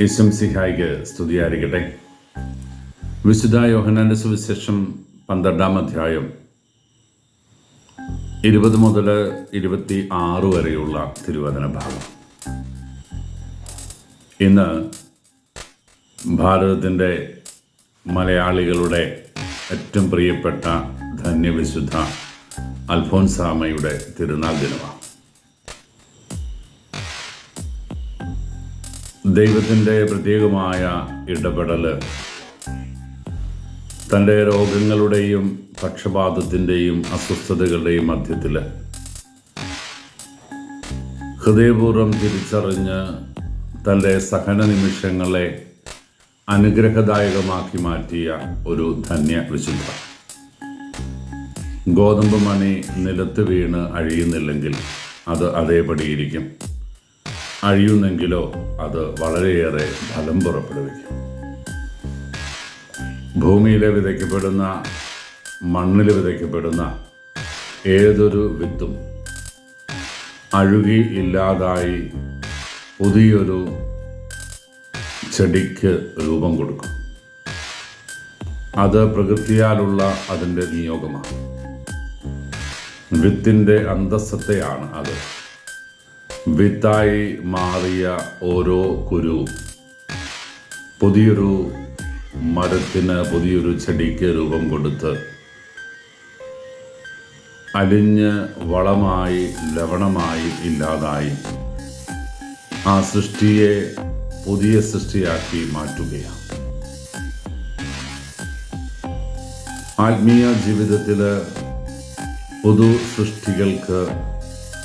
ഈശംസിഹായിക്ക് സ്തുതിയായിരിക്കട്ടെ. വിശുദ്ധ യോഹനാന്റെ സുവിശേഷം പന്ത്രണ്ടാം അധ്യായം ഇരുപത് മുതൽ ഇരുപത്തി ആറ് വരെയുള്ള തിരുവചന ഭാഗം. ഇന്ന് ഭാരതത്തിന്റെ മലയാളികളുടെ ഏറ്റവും പ്രിയപ്പെട്ട ധന്യവിശുദ്ധ അൽഫോൻസാമയുടെ തിരുനാൾ ദിനമാണ്. ദൈവത്തിന്റെ പ്രത്യേകമായ ഇടപെടൽ തന്റെ രോഗങ്ങളുടെയും പക്ഷപാതത്തിന്റെയും അസ്വസ്ഥതകളുടെയും മധ്യത്തിൽ ഹൃദയപൂർവം തിരിച്ചറിഞ്ഞ് തന്റെ സഹന നിമിഷങ്ങളെ അനുഗ്രഹദായകമാക്കി മാറ്റിയ ഒരു ധന്യ വിശുദ്ധ. ഗോതമ്പ് മണി നിലത്ത് വീണ് അഴിയുന്നില്ലെങ്കിൽ അത് അതേപടിയിരിക്കും അഴിയുന്നെങ്കിലോ അത് വളരെയേറെ ഫലം പുറപ്പെടുവിക്കും. ഭൂമിയിൽ വിതയ്ക്കപ്പെടുന്ന മണ്ണിൽ വിതയ്ക്കപ്പെടുന്ന ഏതൊരു വിത്തും അഴുകി ഇല്ലാതായി പുതിയൊരു ചെടിക്ക് രൂപം കൊടുക്കും. അത് പ്രകൃതിയാലുള്ള അതിന്റെ നിയോഗമാണ്. വിത്തിന്റെ അന്തസ്സത്തെയാണ് അത്. വിത്തായി മാറിയ ഓരോ കുരു പുതിയൊരു മരത്തിന് പുതിയൊരു ചെടിക്ക് രൂപം കൊടുത്ത് അലിഞ്ഞ് വളമായി ലവണമായി ഇല്ലാതായി ആ സൃഷ്ടിയെ പുതിയ സൃഷ്ടിയാക്കി മാറ്റുകയാണ്. ആത്മീയ ജീവിതത്തിൽ പുതു സൃഷ്ടികൾക്ക്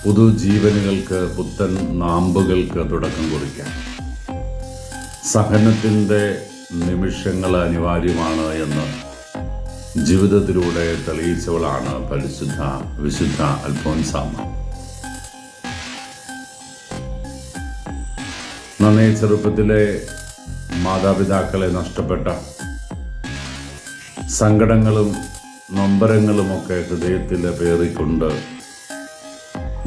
പുതുജീവനുകൾക്ക് പുത്തൻ നാമ്പുകൾക്ക് തുടക്കം കുറിക്കാം. സഹനത്തിന്റെ നിമിഷങ്ങൾ അനിവാര്യമാണ് എന്ന് ജീവിതത്തിലൂടെ തെളിയിച്ചവളാണ് പരിശുദ്ധ വിശുദ്ധ അൽഫോൻസാമ നന്നേ ചെറുപ്പത്തിലെ മാതാപിതാക്കളെ നഷ്ടപ്പെട്ട സങ്കടങ്ങളും നൊമ്പരങ്ങളുമൊക്കെ ഹൃദയത്തിൽ പേറിക്കൊണ്ട്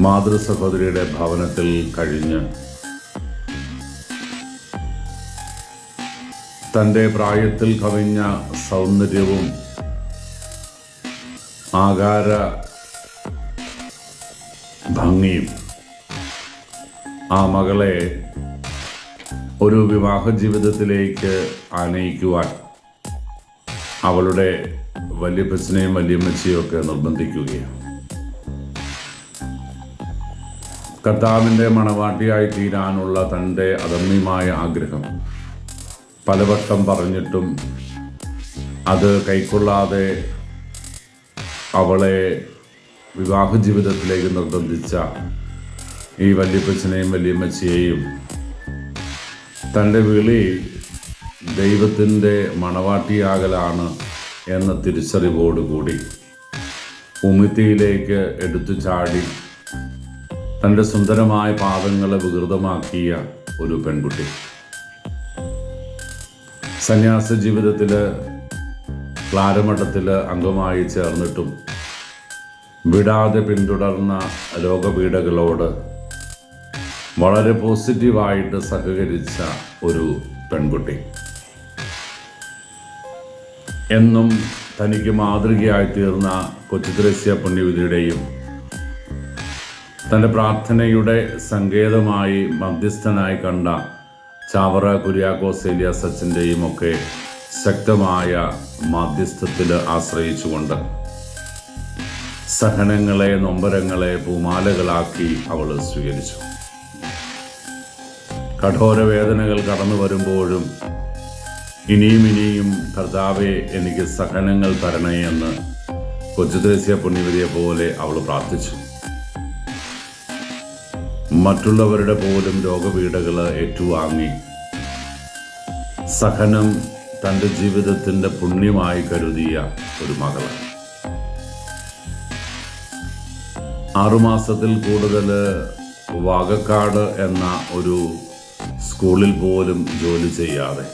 മാതൃ സഹോദരിയുടെ ഭവനത്തിൽ കഴിഞ്ഞ് തന്റെ പ്രായത്തിൽ കവിഞ്ഞ സൗന്ദര്യവും ആകാര ഭംഗിയും ആ മകളെ ഒരു വിവാഹ ജീവിതത്തിലേക്ക് ആനയിക്കുവാൻ അവളുടെ വലിയ പിസ്നേയും ഒക്കെ നിർബന്ധിക്കുകയാണ്. കർത്താവിന്റെ മണവാട്ടിയായി തീരാനുള്ള തന്റെ അദമ്യമായ ആഗ്രഹം. പലവട്ടം പറഞ്ഞിട്ടും അത് കൈക്കൊള്ളാതെ അവളെ വിവാഹ ജീവിതത്തിലേക്ക് നിർബന്ധിച്ച ഈ വല്യപ്പച്ചനെയും വല്യമ്മച്ചിയെയും തന്റെ വിളി ദൈവത്തിന്റെ മണവാട്ടിയാകലാണ് എന്ന തിരിച്ചറിവോടുകൂടി ഉമിത്തിയിലേക്ക് എടുത്തു ചാടി തന്റെ സുന്ദരമായ പാദങ്ങളെ വികൃതമാക്കിയ ഒരു പെൺകുട്ടി. സന്യാസ ജീവിതത്തിൽ ക്ലാരമഠത്തിൽ അംഗമായി ചേർന്നിട്ടും വിടാതെ പിന്തുടർന്ന രോഗപീഠകളോട് വളരെ പോസിറ്റീവായിട്ട് സഹകരിച്ച ഒരു പെൺകുട്ടി. എന്നും തനിക്ക് മാതൃകയായി തീർന്ന കൊച്ചുദ്രസ്യ പുണ്യവിധിയുടെയും തന്റെ പ്രാർത്ഥനയുടെ സങ്കേതമായി മധ്യസ്ഥനായി കണ്ട ചാവറ കുര്യാക്കോസ് ഏലിയാസ് സച്ചിന്റെയും ഒക്കെ ശക്തമായ മധ്യസ്ഥത്തിൽ ആശ്രയിച്ചുകൊണ്ട് സഹനങ്ങളെ നൊമ്പരങ്ങളെ പൂമാലകളാക്കി അവൾ സ്വീകരിച്ചു. കഠോര വേദനകൾ കടന്നു വരുമ്പോഴും ഇനിയും ഇനിയും കർത്താവെ എനിക്ക് സഹനങ്ങൾ തരണേ എന്ന് കൊച്ചുദേശീയ പുണ്യവതിയെ പോലെ അവൾ പ്രാർത്ഥിച്ചു. മറ്റുള്ളവരുടെ പോലും രോഗപീഠകൾ ഏറ്റുവാങ്ങി. സഹനം തന്റെ ജീവിതത്തിന്റെ പുണ്യമായി കരുതിയ ഒരു മകളാണ്. ആറുമാസത്തിൽ കൂടുതൽ വാഗക്കാട് എന്ന ഒരു സ്കൂളിൽ പോലും ജോലി ചെയ്യാതെ.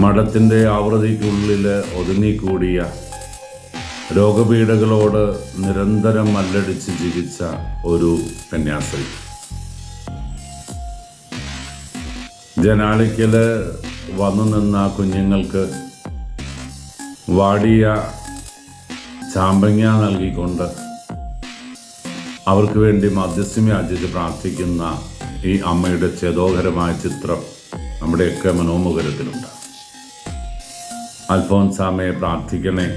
മഠത്തിന്റെ ആവൃതിക്കുള്ളിൽ ഒതുങ്ങിക്കൂടിയ രോഗപീഠകളോട് നിരന്തരം മല്ലടിച്ച് ജീവിച്ച ഒരു കന്യാസ്ത്രീ. ജനാളിക്കൽ വന്നു നിന്ന കുഞ്ഞുങ്ങൾക്ക് വാടിയ ചാമ്പങ്ങ നൽകിക്കൊണ്ട് അവർക്ക് വേണ്ടി മധ്യസ്ഥം യാചിച്ച് പ്രാർത്ഥിക്കുന്ന ഈ അമ്മയുടെ ചേതോഹരമായ ചിത്രം നമ്മുടെയൊക്കെ മനോമുഖരത്തിലുണ്ട്. അൽഫോൻസാമയെ പ്രാർത്ഥിക്കണേ.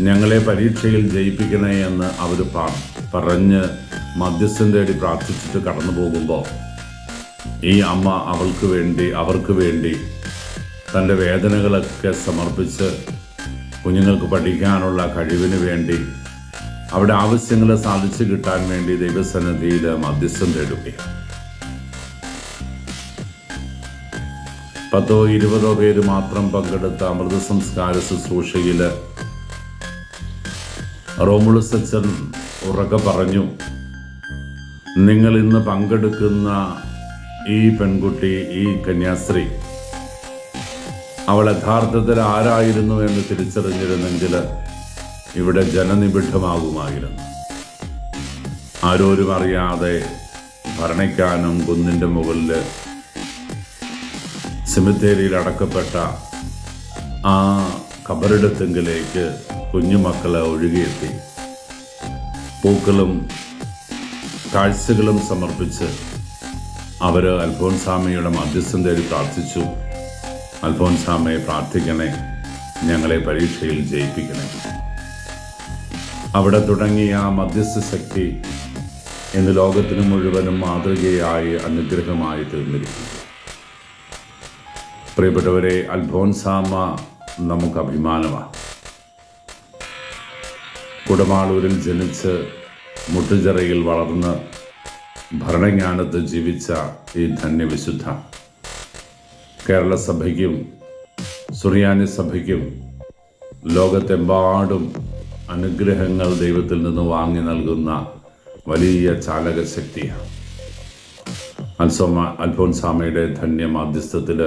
ഞങ്ങളെ പരീക്ഷയിൽ ജയിപ്പിക്കണേ എന്ന് അവർ പറഞ്ഞ് മധ്യസ്ഥം തേടി പ്രാർത്ഥിച്ചിട്ട് കടന്നു പോകുമ്പോൾ ഈ അമ്മ അവൾക്ക് വേണ്ടി അവർക്ക് വേണ്ടി തന്റെ വേദനകളൊക്കെ സമർപ്പിച്ച് കുഞ്ഞുങ്ങൾക്ക് പഠിക്കാനുള്ള കഴിവിന് വേണ്ടി അവിടെ ആവശ്യങ്ങൾ സാധിച്ചു കിട്ടാൻ വേണ്ടി ദൈവസന്നിധിയിൽ മധ്യസ്ഥം തേടുകയാണ്. പത്തോ ഇരുപതോ പേര് മാത്രം പങ്കെടുത്ത അമൃത സംസ്കാര ശുശ്രൂഷയിൽ റോമുളസ് അച്ഛൻ ഉറക്കെ പറഞ്ഞു നിങ്ങൾ ഇന്ന് പങ്കെടുക്കുന്ന ഈ പെൺകുട്ടി ഈ കന്യാസ്ത്രീ അവൾ യഥാർത്ഥത്തിൽ ആരായിരുന്നു എന്ന് തിരിച്ചറിഞ്ഞിരുന്നെങ്കിൽ ഇവിടെ ജനനിബിഡമാകുമായിരുന്നു. ആരോരും അറിയാതെ ഭരണിക്കാനും കുന്നിന്റെ മുകളിൽ സെമിത്തേരിയിൽ അടക്കപ്പെട്ട ആ കബറിടത്തെങ്കിലേക്ക് കുഞ്ഞുമക്കളെ ഒഴുകിയെത്തി. പൂക്കളും കാഴ്ചകളും സമർപ്പിച്ച് അവർ അൽഫോൻസാമയുടെ മധ്യസ്ഥം തേടി പ്രാർത്ഥിച്ചു. അൽഫോൻസാമയെ പ്രാർത്ഥിക്കണേ ഞങ്ങളെ പരീക്ഷയിൽ ജയിപ്പിക്കണേ. അവിടെ തുടങ്ങിയ ആ മധ്യസ്ഥ ശക്തി ഇന്ന് ലോകത്തിന് മുഴുവനും മാതൃകയായി അനുഗ്രഹമായി തീർന്നിരിക്കുന്നു. പ്രിയപ്പെട്ടവരെ അൽഫോൻസാമ നമുക്ക് അഭിമാനമാണ് കുടമാളൂരിൽ ജനിച്ച് മുട്ടുചിറയിൽ വളർന്ന് ഭരണജ്ഞാനത്ത് ജീവിച്ച ഈ ധന്യവിശുദ്ധ കേരള സഭയ്ക്കും സുറിയാനി സഭയ്ക്കും ലോകത്തെമ്പാടും അനുഗ്രഹങ്ങൾ ദൈവത്തിൽ നിന്ന് വാങ്ങി നൽകുന്ന വലിയ ചാലകശക്തിയാണ്. അൽസോമ അൽഫോൻസാമയുടെ ധന്യ മാധ്യസ്ഥത്തിൽ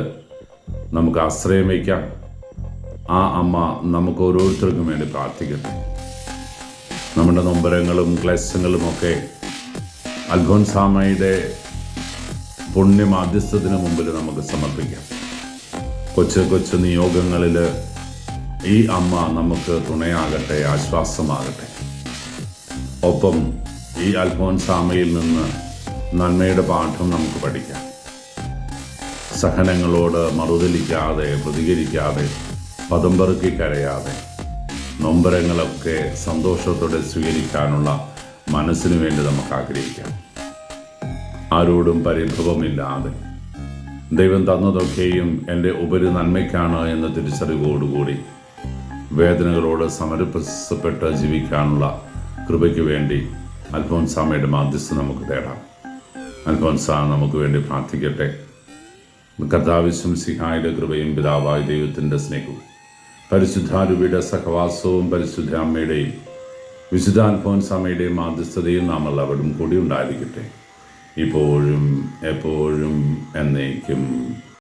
നമുക്ക് ആശ്രയം വയ്ക്കാം ആ അമ്മ നമുക്ക് ഓരോരുത്തർക്കും വേണ്ടി പ്രാർത്ഥിക്കട്ടെ നമ്മുടെ നൊമ്പരങ്ങളും ക്ലേശങ്ങളുമൊക്കെ അൽഫോൻസാമയുടെ പുണ്യമാധ്യസ്ഥത്തിന് മുമ്പിൽ നമുക്ക് സമർപ്പിക്കാം. കൊച്ചു കൊച്ചു നിയോഗങ്ങളിൽ ഈ അമ്മ നമുക്ക് തുണയാകട്ടെ ആശ്വാസമാകട്ടെ. ഒപ്പം ഈ അൽഫോൻസാമയിൽ നിന്ന് നന്മയുടെ പാഠം നമുക്ക് പഠിക്കാം. സഹനങ്ങളോട് മറുതലിക്കാതെ പ്രതികരിക്കാതെ പദം പെറുക്കി കരയാതെ നൊമ്പരങ്ങളൊക്കെ സന്തോഷത്തോടെ സ്വീകരിക്കാനുള്ള മനസ്സിനു വേണ്ടി നമുക്ക് ആഗ്രഹിക്കാം. ആരോടും പരിഭവമില്ലാതെ ദൈവം തന്നതൊക്കെയും എന്റെ ഉപരി നന്മയ്ക്കാണ് എന്ന തിരിച്ചറിവോടുകൂടി വേദനകളോട് സമരപ്രസപ്പെട്ട് ജീവിക്കാനുള്ള കൃപയ്ക്ക് വേണ്ടി അൽഫോൻസാമയുടെ മാധ്യസ്ഥ നമുക്ക് തേടാം. അൽഫോൻസ നമുക്ക് വേണ്ടി പ്രാർത്ഥിക്കട്ടെ. കർത്താവിശ്വം സിഹായുടെ കൃപയും പിതാവായ ദൈവത്തിന്റെ സ്നേഹവും പരിശുദ്ധാരുവിയുടെ സഹവാസവും പരിശുദ്ധ അമ്മയുടെയും വിശുദ്ധ അൽഫോൻസാമയുടെയും മാധ്യസ്ഥതയും നാം എല്ലാവരും കൂടി ഉണ്ടായിരിക്കട്ടെ. ഇപ്പോഴും എപ്പോഴും എന്നേക്കും.